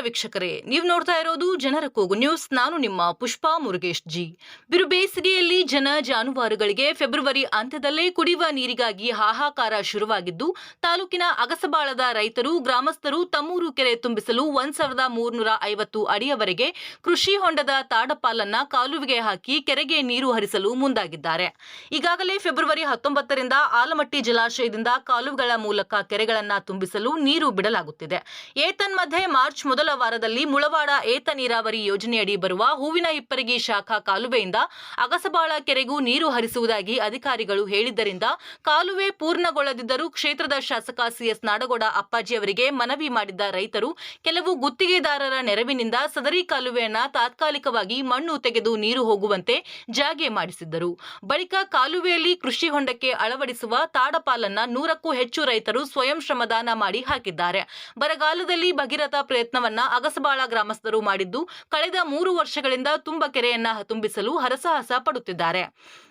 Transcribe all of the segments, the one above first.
ವೀಕ್ಷಕರೇ. ನೀವು ನೋಡ್ತಾ ಇರೋದು ಜನರ ಕೂಗು ನ್ಯೂಸ್. ನಾನು ನಿಮ್ಮ ಪುಷ್ಪಾ ಮುರುಗೇಶ್ ಜಿ. ಬಿರು ಬೇಸಿಗೆಯಲ್ಲಿ ಜನ ಜಾನುವಾರುಗಳಿಗೆ ಫೆಬ್ರವರಿ ಅಂತ್ಯದಲ್ಲೇ ಕುಡಿಯುವ ನೀರಿಗಾಗಿ ಹಾಹಾಕಾರ ಶುರುವಾಗಿದ್ದು, ತಾಲೂಕಿನ ಅಗಸಬಾಳದ ರೈತರು, ಗ್ರಾಮಸ್ಥರು ತಮ್ಮೂರು ಕೆರೆ ತುಂಬಿಸಲು ಒಂದ್ ಸಾವಿರದ ಮೂರ್ನೂರ ಐವತ್ತು ಅಡಿಯವರೆಗೆ ಕೃಷಿ ಹೊಂಡದ ತಾಡಪಾಲನ್ನ ಕಾಲುವೆಗೆ ಹಾಕಿ ಕೆರೆಗೆ ನೀರು ಹರಿಸಲು ಮುಂದಾಗಿದ್ದಾರೆ. ಈಗಾಗಲೇ ಫೆಬ್ರವರಿ ಹತ್ತೊಂಬತ್ತರಿಂದ ಆಲಮಟ್ಟಿ ಜಲಾಶಯದಿಂದ ಕಾಲುವೆಗಳ ಮೂಲಕ ಕೆರೆಗಳನ್ನ ತುಂಬಿಸಲು ನೀರು ಬಿಡಲಾಗುತ್ತಿದೆ. ಏತನ್ಮಧ್ಯೆ ಮಾರ್ಚ್ ಮೊದಲ ವಾರದಲ್ಲಿ ಮುಳವಾಡ ಏತ ನೀರಾವರಿ ಯೋಜನೆಯಡಿ ಬರುವ ಹೂವಿನ ಹಿಪ್ಪರಗಿ ಶಾಖಾ ಕಾಲುವೆಯಿಂದ ಅಗಸಬಾಳ ಕೆರೆಗೂ ನೀರು ಹರಿಸುವುದಾಗಿ ಅಧಿಕಾರಿಗಳು ಹೇಳಿದ್ದರಿಂದ ಕಾಲುವೆ ಪೂರ್ಣಗೊಳ್ಳದಿದ್ದರೂ ಕ್ಷೇತ್ರದ ಶಾಸಕ ಸಿಎಸ್ ನಾಡಗೌಡ ಅಪ್ಪಾಜಿ ಅವರಿಗೆ ಮನವಿ ಮಾಡಿದ್ದ ರೈತರು, ಕೆಲವು ಗುತ್ತಿಗೆದಾರರ ನೆರವಿನಿಂದ ಸದರಿ ಕಾಲುವೆಯನ್ನ ತಾತ್ಕಾಲಿಕವಾಗಿ ಮಣ್ಣು ತೆಗೆದು ನೀರು ಹೋಗುವಂತೆ ಜಾಗೆ ಮಾಡಿಸಿದ್ದರು. ಬಳಿಕ ಕಾಲುವೆಯಲ್ಲಿ ಕೃಷಿ ಹೊಂಡಕ್ಕೆ ಅಳವಡಿಸುವ ತಾಡಪಾಲನ್ನ ನೂರಕ್ಕೂ ಹೆಚ್ಚು ರೈತರು ಸ್ವಯಂ ಶ್ರಮದಾನ ಮಾಡಿ ಹಾಕಿದ್ದಾರೆ. ಬರಗಾಲದಲ್ಲಿ ಭಗೀರಥ ಪ್ರಯತ್ನವನ್ನ ಅಗಸಬಾಳ ಗ್ರಾಮಸ್ಥರು ಮಾಡಿದ್ದು ಕಳೆದ ಮೂರು ವರ್ಷಗಳಿಂದ ತುಂಬ ಕೆರೆಯನ್ನ ತುಂಬಿಸಲು ಹರಸಾಹಸ ಪಡುತ್ತಿದ್ದಾರೆ.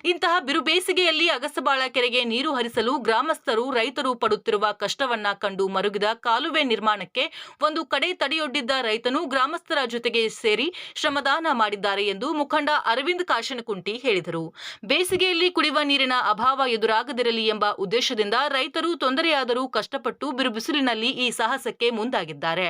ಇಂತಹ ಬಿರುಬೇಸಿಗೆಯಲ್ಲಿ ಅಗಸಬಾಳ ಕೆರೆಗೆ ನೀರು ಹರಿಸಲು ಗ್ರಾಮಸ್ಥರು ರೈತರು ಪಡುತ್ತಿರುವ ಕಷ್ಟವನ್ನ ಕಂಡು ಮರುಗಿದ ಕಾಲುವೆ ನಿರ್ಮಾಣಕ್ಕೆ ಒಂದು ಕಡೆ ತಡೆಯೊಡ್ಡಿದ್ದ ರೈತನು ಗ್ರಾಮಸ್ಥರ ಜೊತೆಗೆ ಸೇರಿ ಶ್ರಮದಾನ ಮಾಡಿದ್ದಾರೆ ಎಂದು ಮುಖಂಡ ಅರವಿಂದ್ ಕಾಶನಕುಂಟಿ ಹೇಳಿದರು. ಬೇಸಿಗೆಯಲ್ಲಿ ಕುಡಿಯುವ ನೀರಿನ ಅಭಾವ ಎದುರಾಗದಿರಲಿ ಎಂಬ ಉದ್ದೇಶದಿಂದ ರೈತರು ತೊಂದರೆಯಾದರೂ ಕಷ್ಟಪಟ್ಟು ಬಿರುಬಿಸಿಲಿನಲ್ಲಿ ಈ ಸಾಹಸಕ್ಕೆ ಮುಂದಾಗಿದ್ದಾರೆ.